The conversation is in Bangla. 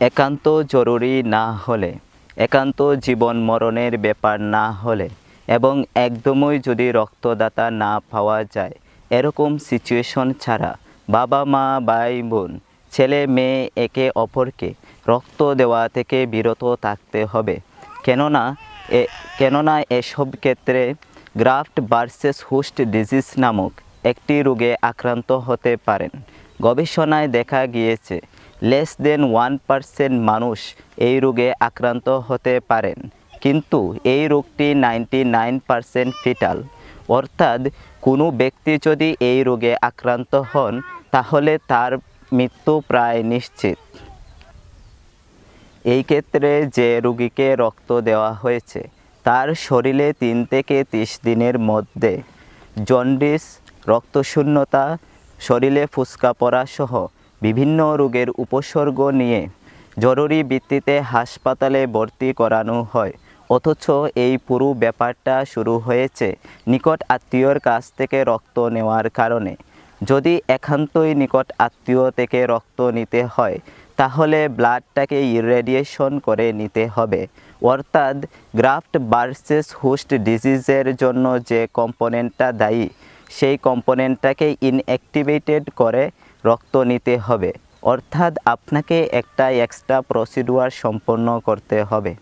একান্ত জরুরি না হলে, একান্ত জীবন মরণের ব্যাপার না হলে এবং একদমই যদি রক্তদাতা না পাওয়া যায়, এরকম সিচুয়েশন ছাড়া বাবা মা, ভাই, বোন, ছেলে, মেয়ে, একে অপরকে রক্ত দেওয়া থেকে বিরত থাকতে হবে। কেননা এ, কেননা এসব ক্ষেত্রে গ্রাফট ভার্সেস হোস্ট ডিজিজ নামক একটি রোগে আক্রান্ত হতে পারেন। গবেষণায় দেখা গিয়েছে লেস দেন ওয়ান পার্সেন্ট মানুষ এই রোগে আক্রান্ত হতে পারেন। কিন্তু এই রোগটি নাইনটি নাইন পার্সেন্ট ফিটাল। অর্থাৎ কোনো ব্যক্তি যদি এই রোগে আক্রান্ত হন, তাহলে তার মৃত্যু প্রায় নিশ্চিত। এই ক্ষেত্রে যে রোগীকে রক্ত দেওয়া হয়েছে, তার শরীরে তিন থেকে তিরিশ দিনের মধ্যে জন্ডিস, রক্তশূন্যতা, শরীরে ফুসকা পড়া সহ বিভিন্ন রোগের উপসর্গ নিয়ে জরুরি ভিত্তিতে হাসপাতালে ভর্তি করানো হয়। অথচ এই পুরো ব্যাপারটা শুরু হয়েছে নিকট আত্মীয়র কাছ থেকে রক্ত নেওয়ার কারণে। যদি একান্তই নিকট আত্মীয় থেকে রক্ত নিতে হয়, তাহলে ব্লাডটাকে ইরেডিয়েশন করে নিতে হবে। অর্থাৎ গ্রাফট ভার্সেস হোস্ট ডিজিজের জন্য যে কম্পোনেন্টটা দায়ী সেই কম্পোনেন্টটাকে ইনঅ্যাক্টিভেটেড করে রক্ত নিতে হবে। অর্থাৎ আপনাকে একটা এক্সট্রা প্রসিডিওর সম্পন্ন করতে হবে।